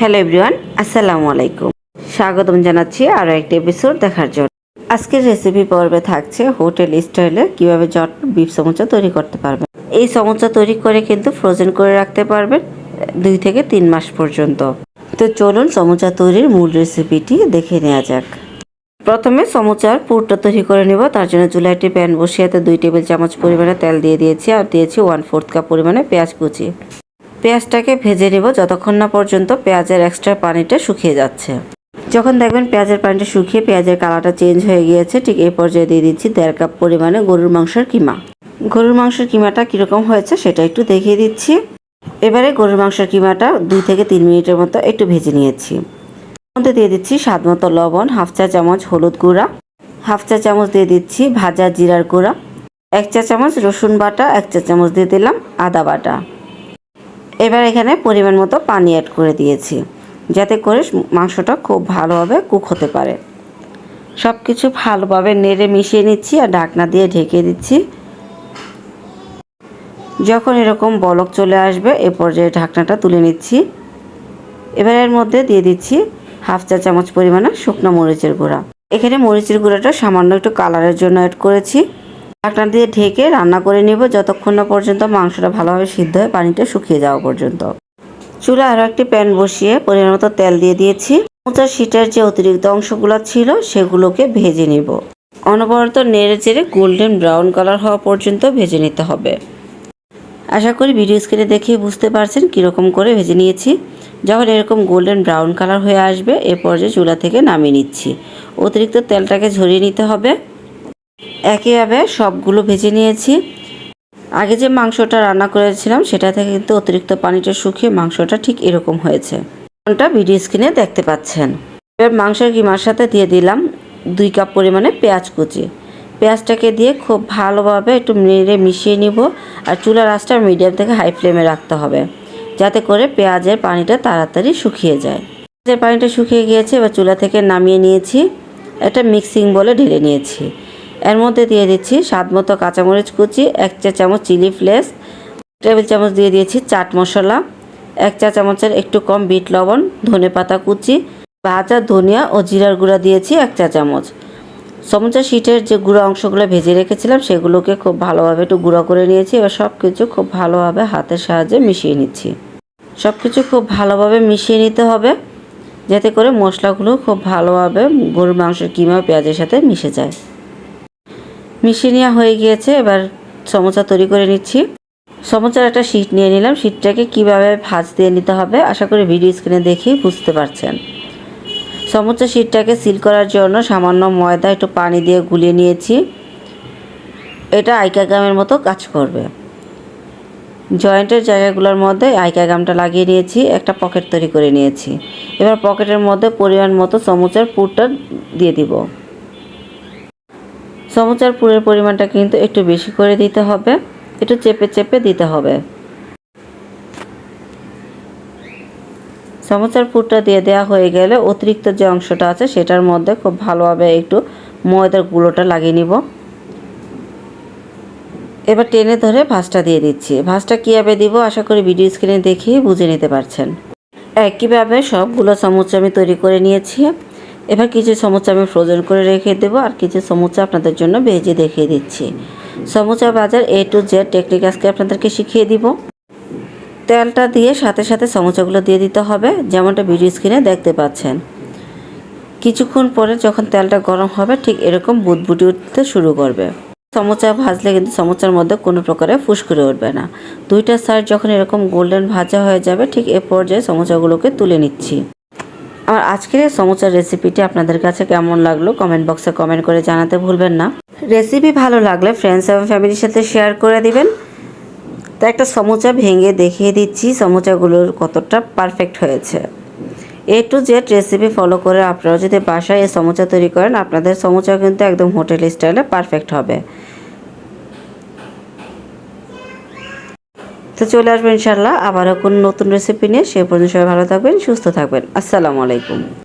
Hello everyone, আসসালামু আলাইকুম। স্বাগতম জানাচ্ছি আরও একটি এপিসোড দেখার জন্য। আজকের রেসিপি পর্বে থাকছে হোটেল স্টাইলে কীভাবে জট বিফ সমুচা তৈরি করতে পারবেন। এই সমুচা তৈরি করে কিন্তু ফ্রোজেন করে রাখতে পারবেন দুই থেকে তিন মাস পর্যন্ত। তো চলুন সমুচা তৈরির মূল রেসিপিটি দেখে নেওয়া যাক। প্রথমে সমুচার পুরটা তৈরি করে নেব, তার জন্য চুলায় একটি প্যান বসিয়ে দুই টেবিল চামচ পরিমাণে তেল দিয়ে দিয়েছি, আর দিয়েছি ওয়ান ফোর্থ কাপ পরিমাণে পেঁয়াজ কুচি। পেঁয়াজটাকে ভেজে নেব যতক্ষণ না পর্যন্ত পেঁয়াজের এক্সট্রা পানিটা শুকিয়ে যাচ্ছে। যখন দেখবেন পেঁয়াজের পানিটা শুকিয়ে পেঁয়াজের কালারটা চেঞ্জ হয়ে গিয়েছে, ঠিক এই পর্যায়ে দিয়ে দিচ্ছি দেড় কাপ পরিমাণে গরুর মাংসের কিমা। গরুর মাংসের কিমাটা কীরকম হয়েছে সেটা একটু দেখিয়ে দিচ্ছি। এবারে গরুর মাংসের কিমাটা দুই থেকে তিন মিনিটের মতো একটু ভেজে নিয়েছি। মধ্যে দিয়ে দিচ্ছি স্বাদ মতো লবণ, হাফ চা চামচ হলুদ গুঁড়া, হাফ চা চামচ দিয়ে দিচ্ছি ভাজা জিরার গুঁড়া, এক চা চামচ রসুন বাটা, এক চা চামচ দিয়ে দিলাম আদা বাটা। এবার এখানে পরিমাণ মতো পানি অ্যাড করে দিয়েছি, যাতে করে মাংসটা খুব ভালোভাবে কুক হতে পারে। সব কিছু ভালোভাবে নেড়ে মিশিয়ে নিচ্ছি আর ঢাকনা দিয়ে ঢেকে দিচ্ছি। যখন এরকম বলক চলে আসবে, এ পর্যায়ে ঢাকনাটা তুলে নিচ্ছি। এবার এর মধ্যে দিয়ে দিচ্ছি হাফ চা চামচ পরিমাণে শুকনো মরিচের গুঁড়া। এখানে মরিচের গুঁড়াটা সামান্য একটু কালারের জন্য অ্যাড করেছি। ঢাকনা দিয়ে ঢেকে রান্না করে নেব যতক্ষণ না পর্যন্ত মাংসটা ভালোভাবে সিদ্ধ হয়ে পানিটা শুকিয়ে যাওয়া পর্যন্ত। চুলা আরও একটি প্যান বসিয়ে পরিমাণ মতো তেল দিয়ে দিয়েছি। মোচার শীটের যে অতিরিক্ত অংশগুলো ছিল সেগুলোকে ভেজে নেব। অনবরত নেড়ে চেড়ে গোল্ডেন ব্রাউন কালার হওয়া পর্যন্ত ভেজে নিতে হবে। আশা করি ভিডিও স্ক্রিনে দেখে বুঝতে পারছেন কীরকম করে ভেজে নিয়েছি। যখন এরকম গোল্ডেন ব্রাউন কালার হয়ে আসবে, এ পর্যায়ে চুলা থেকে নামিয়ে নিচ্ছি। অতিরিক্ত তেলটাকে ঝরিয়ে নিতে হবে। একইভাবে সবগুলো ভেজে নিয়েছি। আগে যে মাংসটা রান্না করেছিলাম, সেটা থেকে কিন্তু অতিরিক্ত পানিটা শুকিয়ে মাংসটা ঠিক এরকম হয়েছে। কোনটা ভিডিও স্ক্রিনে দেখতে পাচ্ছেন। এবার মাংসের কিমার সাথে দিয়ে দিলাম দুই কাপ পরিমাণে পেঁয়াজ কুচি। পেঁয়াজটাকে দিয়ে খুব ভালোভাবে একটু নেড়ে মিশিয়ে নিব আর চুলার আঁচটা মিডিয়াম থেকে হাই ফ্লেমে রাখতে হবে, যাতে করে পেঁয়াজের পানিটা তাড়াতাড়ি শুকিয়ে যায়। পেঁয়াজের পানিটা শুকিয়ে গিয়েছে, এবার চুলা থেকে নামিয়ে নিয়েছি। একটা মিক্সিং বলে ঢেলে নিয়েছি। এর মধ্যে দিয়ে দিচ্ছি স্বাদ মতো কাঁচামরিচ কুচি, এক চা চামচ চিলি ফ্লেক্স, টেবিল চামচ দিয়ে দিয়েছি চাট মশলা, এক চা চামচের একটু কম বিট লবণ, ধনে পাতা কুচি, ভাজা ধনিয়া ও জিরার গুঁড়া দিয়েছি এক চা চামচ। সমুচা শিটের যে গুঁড়ো অংশগুলো ভেজে রেখেছিলাম সেগুলোকে খুব ভালোভাবে একটু গুঁড়ো করে নিয়েছি, এবার সব কিছু খুব ভালোভাবে হাতের সাহায্যে মিশিয়ে নিচ্ছি। সব কিছু খুব ভালোভাবে মিশিয়ে নিতে হবে, যাতে করে মশলাগুলো খুব ভালোভাবে গরুর মাংসের কিমা পেঁয়াজের সাথে মিশে যায়। মিশিয়ে নেওয়া হয়ে গিয়েছে, এবার সমোসা তৈরি করে নিচ্ছি। সমোসার একটা শীট নিয়ে নিলাম। শীটটাকে কীভাবে ভাজ দিয়ে নিতে হবে, আশা করি ভিডিও স্ক্রিনে দেখেই বুঝতে পারছেন। সমোসা শীটটাকে সিল করার জন্য সামান্য ময়দা, একটু পানি দিয়ে গুলিয়ে নিয়েছি। এটা আইকা গামের মতো কাজ করবে। জয়েন্টের জায়গাগুলোর মধ্যে আইকা গামটা লাগিয়ে নিয়েছি, একটা পকেট তৈরি করে নিয়েছি। এবার পকেটের মধ্যে পরিমাণ মতো সমুচার পুরটা দিয়ে দিব। সমুচার পুরের পরিমাণটা কিন্তু একটু বেশি করে দিতে হবে। একটু চেপে চেপে দিতে হবে। সমুচার পুরটা দিয়ে দেওয়া হয়ে গেলে অতিরিক্ত যে অংশটা আছে সেটার মধ্যে খুব ভালোভাবে একটু ময়দার গুঁড়োটা লাগিয়ে নিব। এবার টেনে ধরে ভাঁজটা দিয়ে দিচ্ছি। ভাঁজটা কীভাবে দিব আশা করি ভিডিও স্ক্রিনে দেখিয়ে বুঝে নিতে পারছেন। একইভাবে সবগুলো সমুচা আমি তৈরি করে নিয়েছি। এবার কিছু সমুচা আমি ফ্রোজেন করে রেখে দেবো আর কিছু সমুচা আপনাদের জন্য ভেজে দেখিয়ে দিচ্ছি। সমুচা বাজার এ টু জেড টেকনিক আজকে আপনাদেরকে শিখিয়ে দিব। তেলটা দিয়ে সাথে সাথে সমুচাগুলো দিয়ে দিতে হবে, যেমনটা ভিডিও স্ক্রিনে দেখতে পাচ্ছেন। কিছুক্ষণ পরে যখন তেলটা গরম হবে, ঠিক এরকম বুদবুটি উঠতে শুরু করবে। সমোচা ভাজলে কিন্তু সমোচার মধ্যে কোনো প্রকারে ফুসকুরে উঠবে না। দুইটা সাইড যখন এরকম গোল্ডেন ভাজা হয়ে যাবে, ঠিক এ পর্যায়ে সমোচাগুলোকে তুলে নিচ্ছি। আমার আজকের এই সমোচার রেসিপিটি আপনাদের কাছে কেমন লাগল কমেন্ট বক্সে কমেন্ট করে জানাতে ভুলবেন না। রেসিপি ভালো লাগলে ফ্রেন্ডস এবং ফ্যামিলির সাথে শেয়ার করে দিবেন। তো একটা সমোচা ভেঙে দেখিয়ে দিচ্ছি, সমোচাগুলোর কতটা পারফেক্ট হয়েছে। A to Z recipe follow করে আপনারা যদি বাসায় এই সমোচা তৈরি করেন, আপনাদের সমোচা কিন্তু একদম হোটেল স্টাইলে পারফেক্ট হবে। তো চলে আসবেন ইনশাল্লাহ আবারও কোনো নতুন রেসিপি নিয়ে সে পর্যন্ত সবাই ভালো থাকবেন, সুস্থ থাকবেন। আসসালামু আলাইকুম।